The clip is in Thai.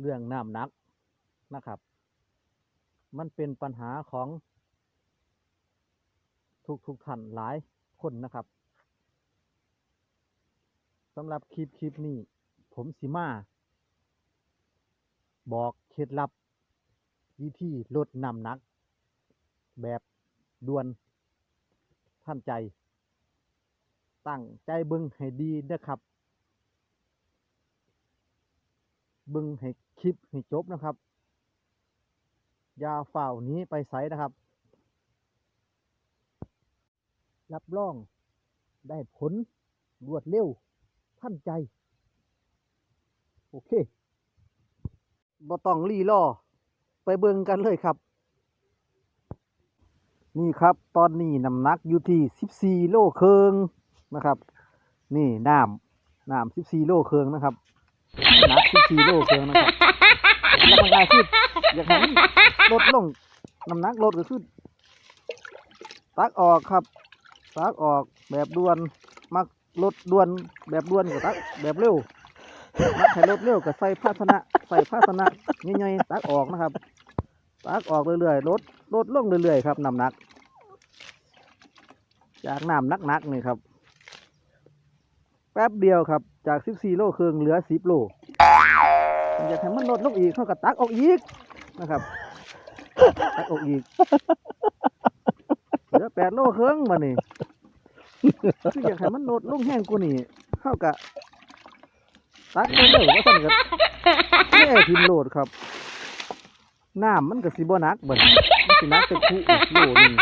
เรื่องน้ำหนักนะครับ มันเป็นปัญหาของทุกทุกท่านหลายคนนะครับสำหรับคลิปคลิปนี้ ผมสิมา บอกเคล็ดลับ วิธีลดน้ำหนัก แบบด่วนท่านใจ ตั้งใจเบึงให้ดีนะครับ เบึงให้คลิปให้จบนะครับยาฝ่าวนี้ไปไสนะครับ รับรองได้ผลรวดเร็วทันใจ โอเคบ่ต้องรีรอไปเบิ่งกันเลยครับ นี่ครับตอนนี้น้ำหนักอยู่ที่ 14 โลเครึ่งนะครับ นี่น้ำน้ำ14 โลเครึ่งนะครับ น้ำหนัก14โลครึ่งนะครับแล้วมันง่ายขึ้นอยากให้มันลดลงน้ำหนักลดก็คือตักออกครับตักออกแบบด่วนมักลดด่วนแบบด่วนก็ตักแบบเร็วมักให้ลดเร็วก็ใส่ภาชนะ ใส่ภาชนะใหญ่ๆตักออกนะครับตักออกเรื่อยๆลดลดลงเรื่อยๆครับน้ำหนัก จากน้ำหนักๆนี่ครับ แป๊บเดียวครับ จาก 14 โลเครึ่งเหลือ 10 โลอยากให้มันลดลงอีกเขาก็ตักออกอีกนะครับ ตักออกอีก เหลือ 8 โลเครึ่งมานี่คืออยากให้มันลดลงแห้งกว่านี้เขาก็ตักเร็วๆว่าสั่นก็แม่ทิมโหลดครับน้ำมันก็สิบ่นักเบิ่นมันสินักแต่คุอีกโลนึง